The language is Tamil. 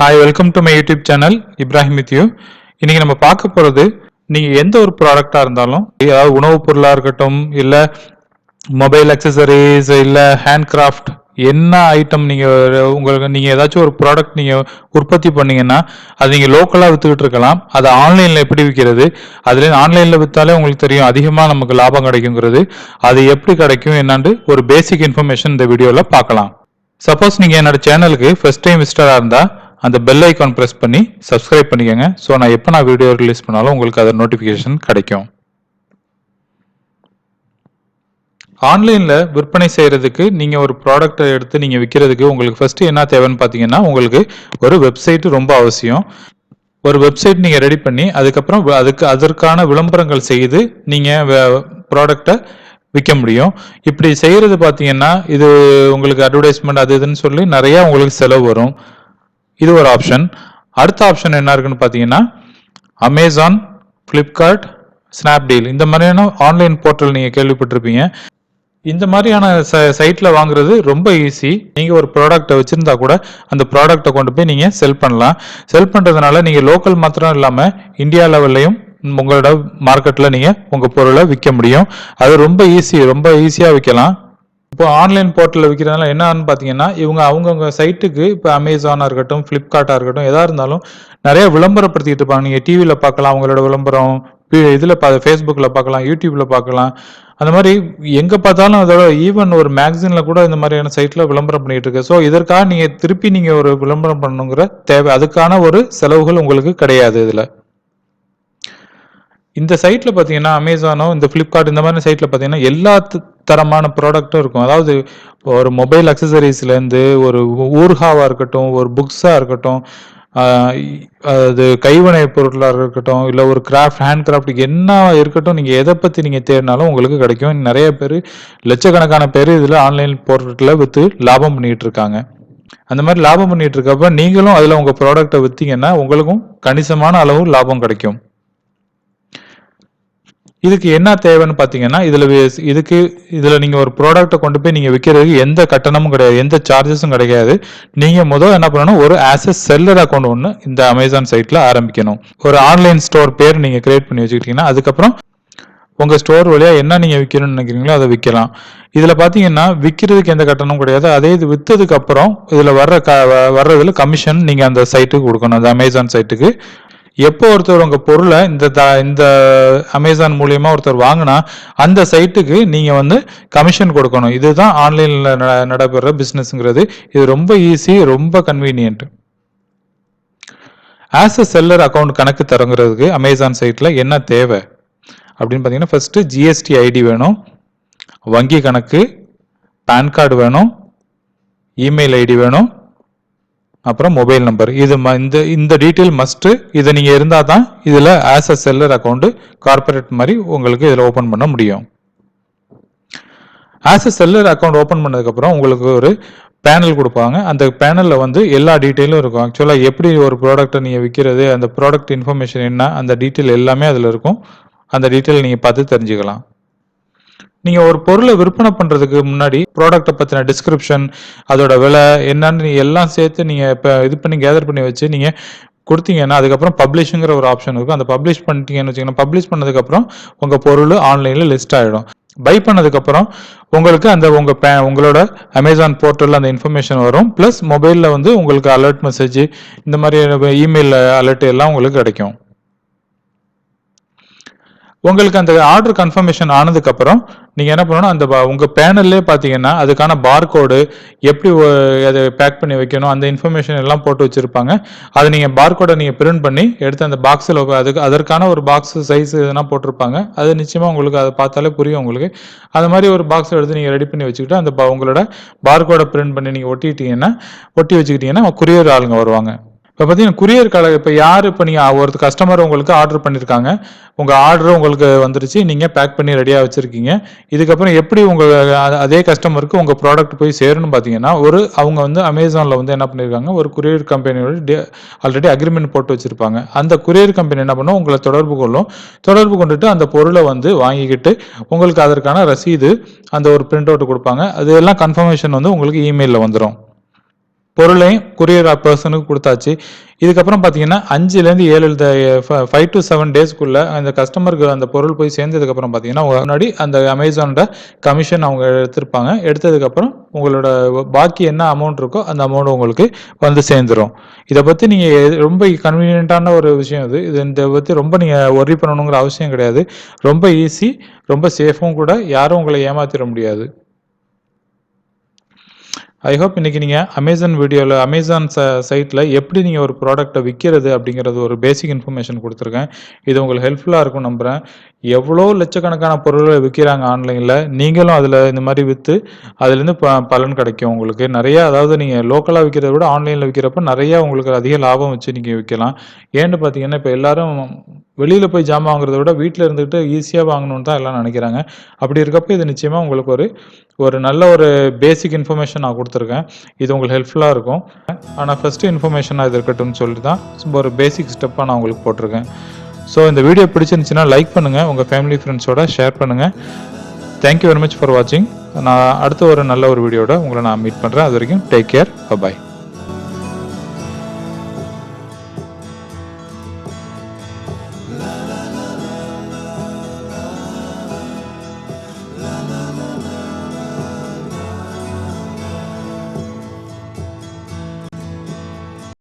Hi welcome to my YouTube channel Ibrahim with you இன்னைக்கு நம்ம பார்க்க போகிறது நீங்கள் எந்த ஒரு ப்ராடக்டாக இருந்தாலும் ஏதாவது உணவுப் பொருளாக இருக்கட்டும் இல்லை மொபைல் அக்சசரிஸ் இல்லை ஹேண்ட் கிராஃப்ட் என்ன ஐட்டம் நீங்கள் உங்களுக்கு நீங்கள் ஏதாச்சும் ஒரு ப்ராடக்ட் நீங்கள் உற்பத்தி பண்ணீங்கன்னா அது நீங்கள் லோக்கலாக விற்றுக்கிட்டு இருக்கலாம். அதை ஆன்லைனில் எப்படி விற்கிறது அதுலேயும் ஆன்லைனில் விற்றாலே உங்களுக்கு தெரியும் அதிகமாக நமக்கு லாபம் கிடைக்குங்கிறது. அது எப்படி கிடைக்கும்? என்னான்னு ஒரு பேசிக் இன்ஃபர்மேஷன் இந்த வீடியோவில் பார்க்கலாம். சப்போஸ் நீங்கள் என்னோட சேனலுக்கு ஃபர்ஸ்ட் டைம் விசிட்டராக இருந்தால் அந்த பெல் ஐக்கான் ப்ரெஸ் பண்ணி சப்ஸ்கிரைப் பண்ணிக்கோங்க. ஸோ நான் எப்போ நான் வீடியோ ரிலீஸ் பண்ணாலும் உங்களுக்கு அது நோட்டிஃபிகேஷன் கிடைக்கும். ஆன்லைனில் விற்பனை செய்கிறதுக்கு நீங்கள் ஒரு ப்ராடக்ட்டை எடுத்து நீங்கள் விற்கிறதுக்கு உங்களுக்கு ஃபஸ்ட்டு என்ன தேவைன்னு பார்த்தீங்கன்னா உங்களுக்கு ஒரு வெப்சைட்டு ரொம்ப அவசியம். ஒரு வெப்சைட் நீங்கள் ரெடி பண்ணி அதுக்கப்புறம் அதுக்கு அதற்கான விளம்பரங்கள் செய்து நீங்கள் ப்ராடக்டை விற்க முடியும். இப்படி செய்கிறது பார்த்தீங்கன்னா இது உங்களுக்கு அட்வர்டைஸ்மெண்ட் அது இதுன்னு சொல்லி நிறையா உங்களுக்கு செலவு வரும். இது ஒரு ஆப்ஷன் அடுத்த ஆப்ஷன் என்ன இருக்குன்னு பார்த்தீங்கன்னா அமேசான் ஃப்ளிப்கார்ட் ஸ்னாப்டீல் இந்த மாதிரியான ஆன்லைன் போர்ட்டல் நீங்கள் கேள்விப்பட்டிருப்பீங்க. இந்த மாதிரியான சைட்டில் வாங்குறது ரொம்ப ஈஸி நீங்கள் ஒரு ப்ராடக்ட்டை வச்சுருந்தா கூட அந்த ப்ராடக்ட்டை கொண்டு போய் நீங்கள் செல் பண்ணலாம். செல் பண்ணுறதுனால நீங்கள் லோக்கல் மாத்திரம் இல்லாமல் இந்தியா லெவல்லையும் உங்களோட மார்க்கெட்டில் நீங்கள் உங்கள் பொருளை விற்க முடியும். அது ரொம்ப ஈஸி ரொம்ப ஈஸியாக விற்கலாம் இப்போ ஆன்லைன் போர்ட்டலில் விற்கிறதுனால என்னன்னு பார்த்தீங்கன்னா இவங்க அவங்கவுங்க சைட்டுக்கு இப்போ அமேசானாக இருக்கட்டும் ஃப்ளிப்கார்ட்டாக இருக்கட்டும் எதாக இருந்தாலும் நிறைய விளம்பரப்படுத்திக்கிட்டு இருப்பாங்க. நீங்கள் டிவியில் பார்க்கலாம் அவங்களோட விளம்பரம் இதில் பா ஃபேஸ்புக்கில் பார்க்கலாம் யூடியூப்பில் பார்க்கலாம். அந்த மாதிரி எங்கே பார்த்தாலும் அதோட ஈவன் ஒரு மேக்சினில் கூட இந்த மாதிரியான சைட்டில் விளம்பரம் பண்ணிகிட்டு இருக்கு. ஸோ இதற்காக நீங்கள் திருப்பி நீங்கள் ஒரு விளம்பரம் பண்ணணுங்கிற தேவை அதுக்கான ஒரு செலவுகள் உங்களுக்கு கிடையாது இதில். இந்த சைட்டில் பார்த்தீங்கன்னா அமேசானோ இந்த ஃப்ளிப்கார்ட் இந்த மாதிரி சைட்டில் பார்த்தீங்கன்னா எல்லா தரமான ப்ராடக்ட்டும் இருக்கும். அதாவது ஒரு மொபைல் அக்சசரிஸ்லேருந்து ஒரு ஊர்காவாக இருக்கட்டும் ஒரு புக்ஸாக இருக்கட்டும் அது கைவினை பொருட்களாக இருக்கட்டும் இல்லை ஒரு கிராஃப்ட் ஹேண்ட் கிராஃப்ட் என்ன இருக்கட்டும் நீங்கள் எதை பற்றி நீங்கள் தேடினாலும் உங்களுக்கு கிடைக்கும். நிறைய பேர் லட்சக்கணக்கான பேர் இதில் ஆன்லைன் போர்ட்டலில் விற்று லாபம் பண்ணிகிட்டு இருக்காங்க. அந்த மாதிரி லாபம் பண்ணிகிட்டு இருக்கப்ப நீங்களும் அதில் உங்கள் ப்ராடக்ட்டை விற்றீங்கன்னா உங்களுக்கும் கணிசமான அளவு லாபம் கிடைக்கும். இதுக்கு என்ன தேவைன்னு பார்த்தீங்கன்னா இதில் இதுக்கு இதில் நீங்கள் ஒரு ப்ராடக்ட்டை கொண்டு போய் நீங்கள் விற்கிறதுக்கு எந்த கட்டணமும் கிடையாது எந்த சார்ஜஸும் கிடையாது நீங்கள் முதல் என்ன பண்ணணும் ஒரு ஆஸ் எ செல்லர் அக்கௌண்ட் ஒன்று இந்த அமேசான் சைட்டில் ஆரம்பிக்கணும். ஒரு ஆன்லைன் ஸ்டோர் பேர் நீங்கள் கிரியேட் பண்ணி வச்சுக்கிட்டீங்கன்னா அதுக்கப்புறம் உங்கள் ஸ்டோர் வழியாக என்ன நீங்கள் விற்கணும்னு நினைக்கிறீங்களோ அதை விற்கலாம் இதில் பார்த்தீங்கன்னா விற்கிறதுக்கு எந்த கட்டணமும் கிடையாது. அதே இது விற்றதுக்கு அப்புறம் இதில் வர்ற க வ- கமிஷன் நீங்கள் அந்த சைட்டுக்கு கொடுக்கணும் அந்த அமேசான் சைட்டுக்கு எப்போ ஒருத்தர் உங்கள் பொருளை இந்த த இந்த அமேசான் மூலியமாக ஒருத்தர் வாங்கினா அந்த சைட்டுக்கு நீங்கள் வந்து கமிஷன் கொடுக்கணும். இதுதான் ஆன்லைனில் நடைபெற பிஸ்னஸ்ங்கிறது இது ரொம்ப ஈஸி ரொம்ப convenient as a seller account கணக்கு தரங்கிறதுக்கு அமேசான் சைட்டில் என்ன தேவை? அப்படின்னு பார்த்தீங்கன்னா ஃபஸ்ட்டு ஜிஎஸ்டி ஐடி வேணும். வங்கி கணக்கு பேன் கார்டு வேணும். இமெயில் ஐடி வேணும். அப்புறம் மொபைல் நம்பர் இது ம- இந்த இந்த டீட்டெயில் மஸ்ட்டு இதை நீங்கள் இருந்தால் தான் இதில் as a seller account corporate மாதிரி உங்களுக்கு இதில் ஓப்பன் பண்ண முடியும். As a seller account open பண்ணதுக்கப்புறம் உங்களுக்கு ஒரு பேனல் கொடுப்பாங்க. அந்த பேனலில் வந்து எல்லா டீட்டெயிலும் இருக்கும். ஆக்சுவலாக எப்படி ஒரு ப்ராடக்ட்டை நீங்கள் விற்கிறது அந்த ப்ராடக்ட் இன்ஃபர்மேஷன் என்ன அந்த டீட்டெயில் எல்லாமே அதில் இருக்கும். அந்த டீட்டெயில் நீங்கள் பார்த்து தெரிஞ்சுக்கலாம். நீங்கள் ஒரு பொருளை விற்பனை பண்ணுறதுக்கு முன்னாடி ப்ராடக்ட்டை பற்றின டிஸ்கிரிப்ஷன் அதோட விலை என்னன்னு நீ எல்லாம் சேர்த்து நீங்கள் இப்போ இது பண்ணி கேதர் பண்ணி வச்சு நீங்கள் கொடுத்தீங்கன்னா அதுக்கப்புறம் பப்ளிஷுங்கிற ஒரு ஆப்ஷன் இருக்கும் அந்த பப்ளிஷ் பண்ணிட்டீங்கன்னு வச்சிங்கன்னா பப்ளிஷ் பண்ணதுக்கப்புறம் உங்கள் பொருள் ஆன்லைனில் லிஸ்ட் ஆகிடும் பை பண்ணதுக்கப்புறம் உங்களுக்கு அந்த உங்கள் பே உங்களோட அமேசான் போர்ட்டலில் அந்த இன்ஃபர்மேஷன் வரும். ப்ளஸ் மொபைலில் வந்து உங்களுக்கு அலர்ட் மெசேஜ் இந்த மாதிரி இமெயில் அலர்ட் எல்லாம் உங்களுக்கு கிடைக்கும். உங்களுக்கு அந்த ஆர்டர் கன்ஃபர்மேஷன் ஆனதுக்கப்புறம் நீங்கள் என்ன பண்ணணும் அந்த உங்கள் பேனல்லே பார்த்தீங்கன்னா அதுக்கான பார்கோடு எப்படி அதை பேக் பண்ணி வைக்கணும் அந்த இன்ஃபர்மேஷன் எல்லாம் போட்டு வச்சுருப்பாங்க. அதை நீங்கள் பார்கோடை நீங்கள் பிரிண்ட் பண்ணி எடுத்து அந்த பாக்ஸில் அதுக்கு அதற்கான ஒரு பாக்ஸ் சைஸ் எதுனா போட்டிருப்பாங்க. அது நிச்சயமாக உங்களுக்கு அதை பார்த்தாலே புரியும் உங்களுக்கு. அது மாதிரி ஒரு பாக்ஸ் எடுத்து நீங்கள் ரெடி பண்ணி வச்சுக்கிட்டு அந்த ப- உங்களோட பார்கோடை பிரிண்ட் பண்ணி நீங்கள் ஒட்டிட்டீங்கன்னா ஒட்டி வச்சுக்கிட்டீங்கன்னா குரியர் ஆளுங்க வருவாங்க. இப்போ பார்த்தீங்கன்னா குரியர் கலை இப்போ யார் இப்போ நீங்கள் ஒரு கஸ்டமர் உங்களுக்கு ஆர்டர் பண்ணியிருக்காங்க உங்கள் ஆர்டர் உங்களுக்கு வந்துருச்சு. நீங்கள் பேக் பண்ணி ரெடியாக வச்சுருக்கீங்க. இதுக்கப்புறம் எப்படி உங்கள் அதே கஸ்டமருக்கு உங்கள் ப்ராடக்ட் போய் சேரணும்னு பார்த்தீங்கன்னா ஒரு அவங்க வந்து அமேசானில் வந்து என்ன பண்ணியிருக்காங்க ஒரு குரியர் கம்பெனியோட ஆல்ரெடி அக்ரிமெண்ட் போட்டு வச்சுருப்பாங்க. அந்த குரியர் கம்பெனி என்ன பண்ணும் உங்களை தொடர்பு கொள்ளும். தொடர்பு கொண்டுட்டு அந்த பொருளை வந்து வாங்கிக்கிட்டு உங்களுக்கு அதற்கான ரசீது அந்த ஒரு பிரிண்ட் அவுட் கொடுப்பாங்க. அது எல்லாம் கன்ஃபர்மேஷன் வந்து உங்களுக்கு இமெயிலில் வந்துடும் பொருளையும் கொரியர் பர்சனுக்கு கொடுத்தாச்சு. இதுக்கப்புறம் பார்த்தீங்கன்னா அஞ்சுலேருந்து ஏழு ஃபைவ் டு செவன் டேஸ்க்குள்ள அந்த கஸ்டமருக்கு அந்த பொருள் போய் சேர்ந்ததுக்கப்புறம் பார்த்தீங்கன்னா முன்னாடி அந்த அமேசானோட கமிஷன் அவங்க எடுத்திருப்பாங்க. எடுத்ததுக்கப்புறம் உங்களோட பாக்கி என்ன அமௌண்ட் இருக்கோ அந்த அமௌண்ட் உங்களுக்கு வந்து சேர்ந்துரும். இதை பற்றி நீங்கள் ரொம்ப கன்வீனியண்ட்டான ஒரு விஷயம் இது. இது இதை பற்றி ரொம்ப நீங்கள் ஒரி பண்ணணுங்கிற அவசியம் கிடையாது. ரொம்ப ஈஸி ரொம்ப சேஃபும் கூட யாரும் உங்களை ஏமாத்திட முடியாது. ஐ ஹோப் இன்றைக்கி நீங்கள் அமேசான் வீடியோவில் அமேசான் ச சைட்டில் எப்படி நீங்கள் ஒரு ப்ராடக்ட்டை விற்கிறது அப்படிங்கிறது ஒரு பேசிக் இன்ஃபர்மேஷன் கொடுத்துருக்கேன். இது உங்களுக்கு ஹெல்ப்ஃபுல்லாக இருக்கும் நம்புகிறேன் எவ்வளோ லட்சக்கணக்கான பொருட்களை விற்கிறாங்க ஆன்லைனில் நீங்களும் அதில் இந்த மாதிரி விற்று அதுலேருந்து ப பலன் கிடைக்கும் உங்களுக்கு. நிறையா அதாவது நீங்கள் லோக்கலாக விற்கிறத விட ஆன்லைனில் விற்கிறப்ப நிறையா உங்களுக்கு அதிக லாபம் வச்சு நீங்கள் விற்கலாம் ஏன்னு பார்த்தீங்கன்னா இப்போ எல்லோரும் வெளியில் போய் ஜாமான் வாங்குறத விட வீட்டில் இருந்துக்கிட்டு ஈஸியாக வாங்கணும்னு தான் எல்லாம் நினைக்கிறாங்க. அப்படி இருக்கப்போ இது நிச்சயமாக உங்களுக்கு ஒரு ஒரு நல்ல ஒரு பேசிக் இன்ஃபர்மேஷன் நான் கொடுத்துருக்கேன். இது உங்களுக்கு ஹெல்ப்ஃபுல்லாக இருக்கும். ஆனால் ஃபஸ்ட்டு இன்ஃபர்மேஷனாக இது இருக்கட்டும்னு சொல்லிட்டு தான் சும்மா ஒரு பேசிக் ஸ்டெப்பாக நான் உங்களுக்கு போட்டிருக்கேன். ஸோ இந்த வீடியோ பிடிச்சிருந்துச்சுன்னா லைக் பண்ணுங்கள் உங்கள் ஃபேமிலி ஃப்ரெண்ட்ஸோட ஷேர் பண்ணுங்கள் தேங்க்யூ வெரி மச் ஃபார் வாட்சிங் நான் அடுத்த ஒரு நல்ல ஒரு வீடியோட உங்களை நான் மீட் பண்ணுறேன் அது வரைக்கும் டேக் கேர் பாய்